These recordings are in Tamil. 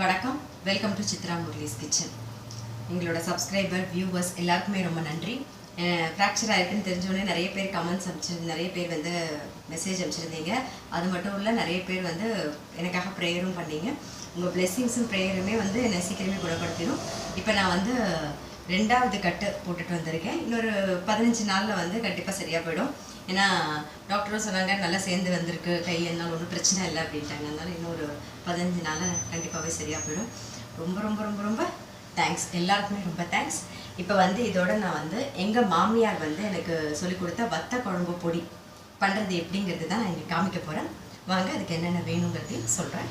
வணக்கம். Welcome to Chitra Murali's kitchen எங்களோட சப்ஸ்கிரைபர் வியூவர்ஸ் எல்லாருக்குமே ரொம்ப நன்றி. ஃப்ராக்சர் ஆயிருக்குன்னு தெரிஞ்சோடனே நிறைய பேர் கமெண்ட்ஸ் அனுப்பிச்சிருந்து நிறைய பேர் வந்து மெசேஜ் அனுப்பிச்சிருந்தீங்க. அது மட்டும் இல்லை நிறைய பேர் வந்து எனக்காக ப்ரேயரும் பண்ணீங்க. உங்கள் பிளெஸ்ஸிங்ஸும் ப்ரேயருமே வந்து என்னை சீக்கிரமே குணப்படுத்திடும். இப்போ நான் வந்து ரெண்டாவது கட்டு போட்டுட்டு வந்திருக்கேன். இன்னொரு பதினஞ்சு நாளில் வந்து கண்டிப்பாக சரியாக போயிடும். ஏன்னா டாக்டரும் சொன்னாங்க நல்லா சேர்ந்து வந்திருக்கு கை என்னால் ஒன்றும் பிரச்சனை இல்லை அப்படின்ட்டாங்க. அதனால இன்னொரு பதினஞ்சு நாளில் கண்டிப்பாகவே சரியாக போயிடும். ரொம்ப ரொம்ப ரொம்ப ரொம்ப தேங்க்ஸ் எல்லாருக்குமே ரொம்ப தேங்க்ஸ் இப்போ வந்து இதோட நான் வந்து எங்கள் மாமியார் வந்து எனக்கு சொல்லிக் கொடுத்த வத்த குழம்பு பொடி பண்ணுறது எப்படிங்கிறது தான் நான் இங்கே காமிக்க போகிறேன் வாங்க அதுக்கு என்னென்ன வேணுங்கிறதையும் சொல்கிறேன்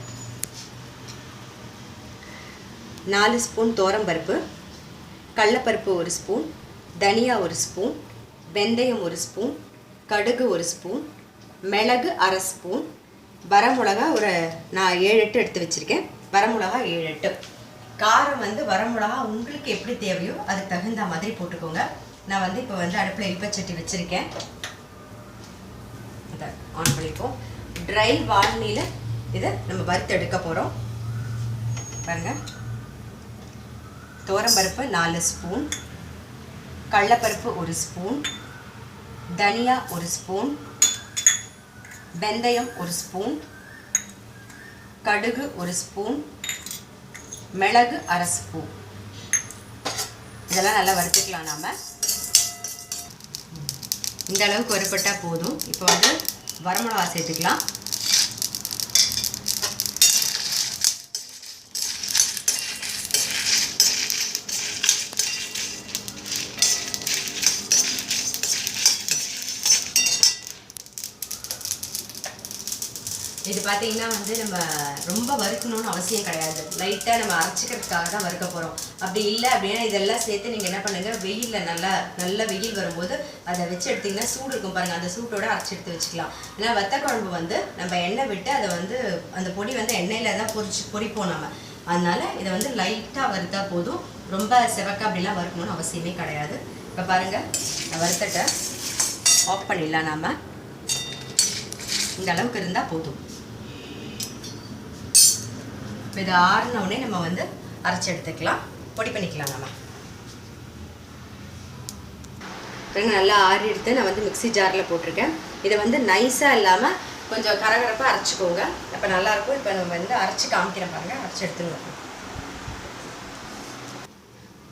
நாலு ஸ்பூன் பருப்பு. கடலப்பருப்பு ஒரு ஸ்பூன் தனியா ஒரு ஸ்பூன் வெந்தயம் ஒரு ஸ்பூன் கடுகு ஒரு ஸ்பூன் மிளகு அரை ஸ்பூன். வரமிளகா ஒரு நான் ஏழு எட்டு எடுத்து வச்சுருக்கேன். வரமிளகா ஏழு எட்டு. காரம் வந்து வரமிளகா உங்களுக்கு எப்படி தேவையோ அதுக்கு தகுந்த மாதிரி போட்டுக்கோங்க. நான் வந்து இப்போ வந்து அடுப்பில் இல்பச்சட்டி வச்சுருக்கேன். இதை ஆன் பண்ணிப்போம். ட்ரை வால்னியில் இதை நம்ம வறுத்து எடுக்க போகிறோம் பாருங்கள் துவரம்பருப்பு நாலு ஸ்பூன் கடலப்பருப்பு ஒரு ஸ்பூன் தனியா ஒரு ஸ்பூன் வெந்தயம் ஒரு ஸ்பூன் கடுகு ஒரு ஸ்பூன் மிளகு அரை ஸ்பூன். இதெல்லாம் நல்லா வறுத்துக்கலாம் நாம். இந்த அளவுக்கு வறுப்பட்டால் போதும். இப்போ வந்து வரமிளகா சேர்த்துக்கலாம். இது பார்த்தீங்கன்னா வந்து நம்ம ரொம்ப வறுக்கணும்னு அவசியம் கிடையாது. லைட்டாக நம்ம அரைச்சிக்கிறதுக்காக தான் வறுக்க போகிறோம் அப்படி இல்லை அப்படின்னா இதெல்லாம் சேர்த்து நீங்கள் என்ன பண்ணுங்கள் வெயிலில் நல்லா நல்ல வெயில் வரும்போது அதை வச்சு எடுத்திங்கன்னா சூடு இருக்கும் பாருங்கள் அந்த சூட்டோட அரைச்சி எடுத்து வச்சுக்கலாம். ஏன்னா வத்த குழம்பு வந்து நம்ம எண்ணெய் விட்டு அதை வந்து அந்த பொடி வந்து எண்ணெயில் தான் பொரிச்சு பொரிப்போம் நம்ம அதனால் இதை வந்து லைட்டாக வறுத்தா போதும். ரொம்ப செவக்க அப்படிலாம் வறுக்கணும்னு அவசியமே கிடையாது. இப்போ பாருங்கள் நான் வறுத்தட்டை ஆஃப் பண்ணிடலாம் நாம். இந்த அளவுக்கு இருந்தால் போதும். இப்போ இது ஆறின நம்ம வந்து அரைச்சி எடுத்துக்கலாம். பொடி பண்ணிக்கலாம் நம்ம. பாருங்க நல்லா ஆறி எடுத்து நான் வந்து மிக்ஸி ஜாரில் போட்டிருக்கேன். இதை வந்து நைஸாக இல்லாமல் கொஞ்சம் கரகரப்பாக அரைச்சிக்கோங்க. அப்போ நல்லாயிருக்கும் இப்போ நம்ம வந்து அரைச்சி காமிக்கிறேன் பாருங்கள் அரைச்சி எடுத்துருவோம்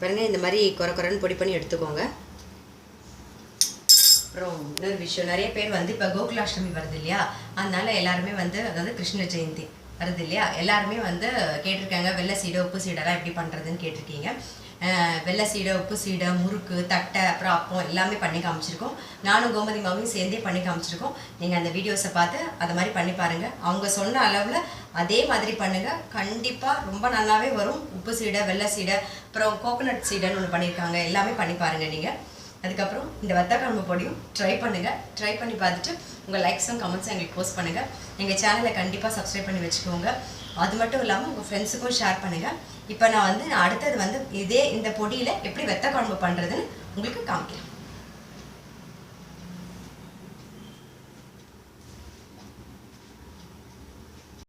பாருங்க இந்த மாதிரி குறை குறைன்னு பொடி பண்ணி எடுத்துக்கோங்க. அப்புறம் இன்னொரு விஷயம் நிறைய பேர் வந்து இப்போ கோகுலாஷ்டமி வருது இல்லையா? அதனால எல்லாருமே வந்து அதாவது கிருஷ்ண ஜெயந்தி. வருது இல்லையா எல்லாருமே வந்து கேட்டிருக்காங்க வெள்ளை சீடை உப்பு சீடெல்லாம் எப்படி பண்ணுறதுன்னு கேட்டிருக்கீங்க. வெள்ளை சீடை உப்பு சீடை முறுக்கு தட்டை அப்புறம் அப்பம் எல்லாமே பண்ணி காமிச்சிருக்கோம். நானும் கோமதி மாவையும் சேர்ந்தே பண்ணி காமிச்சிருக்கோம். நீங்கள் அந்த வீடியோஸை பார்த்து அதை மாதிரி பண்ணி பாருங்கள் அவங்க சொன்ன அளவில் அதே மாதிரி பண்ணுங்கள் கண்டிப்பாக ரொம்ப நல்லாவே வரும். உப்பு சீடை வெள்ளை சீடை அப்புறம் கோகோனட் சீடைன்னு ஒன்று பண்ணியிருக்காங்க. எல்லாமே பண்ணி பாருங்கள் நீங்கள் அதுக்கப்புறம் இந்த வத்தக்குழம்பு பொடியும் ட்ரை பண்ணுங்கள் ட்ரை பண்ணி பார்த்துட்டு உங்கள் லைக்ஸும் கமெண்ட்ஸும் எங்களுக்கு போஸ்ட் பண்ணுங்கள் எங்கள் சேனலை கண்டிப்பாக சப்ஸ்கிரைப் பண்ணி வச்சுக்கோங்க. அது மட்டும் இல்லாமல் உங்கள் ஃப்ரெண்ட்ஸுக்கும் ஷேர் பண்ணுங்கள் இப்போ நான் வந்து நான் அடுத்தது வந்து இதே இந்த பொடியில் எப்படி வெத்த குழம்பு பண்ணுறதுன்னு உங்களுக்கு காமிக்கிறேன்.